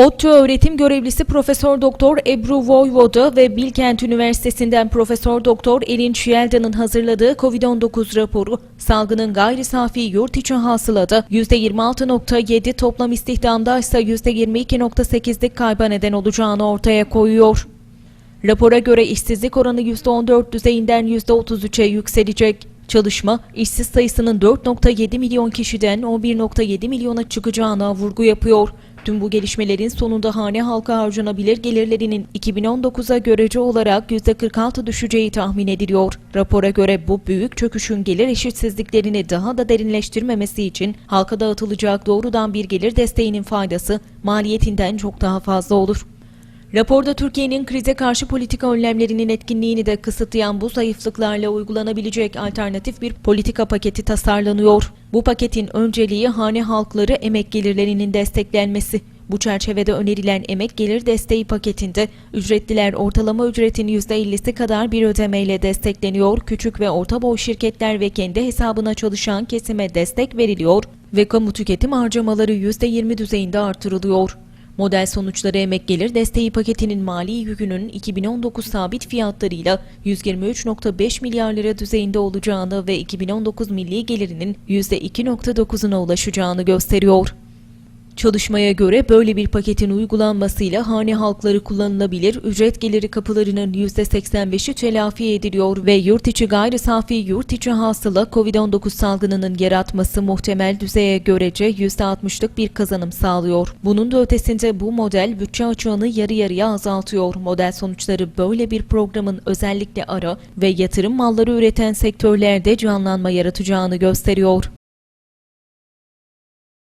ODTÜ öğretim görevlisi Profesör Doktor Ebru Voyvoda ve Bilkent Üniversitesi'nden Profesör Doktor Erinç Yelda'nın hazırladığı COVID-19 raporu, salgının gayri safi yurt içi hasılada %26.7 toplam istihdamda ise %22.8'lik kayba neden olacağını ortaya koyuyor. Rapora göre işsizlik oranı %14 düzeyinden %33'e yükselecek. Çalışma, işsiz sayısının 4.7 milyon kişiden 11.7 milyona çıkacağına vurgu yapıyor. Tüm bu gelişmelerin sonunda hane halka harcanabilir gelirlerinin 2019'a görece olarak %46 düşeceği tahmin ediliyor. Rapora göre bu büyük çöküşün gelir eşitsizliklerini daha da derinleştirmemesi için halka dağıtılacak doğrudan bir gelir desteğinin faydası maliyetinden çok daha fazla olur. Raporda Türkiye'nin krize karşı politika önlemlerinin etkinliğini de kısıtlayan bu zayıflıklarla uygulanabilecek alternatif bir politika paketi tasarlanıyor. Bu paketin önceliği hane halkları emek gelirlerinin desteklenmesi. Bu çerçevede önerilen emek gelir desteği paketinde ücretliler ortalama ücretin %50'si kadar bir ödemeyle destekleniyor, küçük ve orta boy şirketler ve kendi hesabına çalışan kesime destek veriliyor ve kamu tüketim harcamaları %20 düzeyinde artırılıyor. Model sonuçları emek gelir desteği paketinin mali yükünün 2019 sabit fiyatlarıyla 123.5 milyar lira düzeyinde olacağını ve 2019 milli gelirinin %2.9'una ulaşacağını gösteriyor. Çalışmaya göre böyle bir paketin uygulanmasıyla hane halkları kullanılabilir, ücret geliri kapılarının %85'i telafi ediliyor ve yurt içi gayri safi yurt içi hasıla COVID-19 salgınının yaratması muhtemel düzeye görece %60'lık bir kazanım sağlıyor. Bunun da ötesinde bu model bütçe açığını yarı yarıya azaltıyor. Model sonuçları böyle bir programın özellikle ara ve yatırım malları üreten sektörlerde canlanma yaratacağını gösteriyor.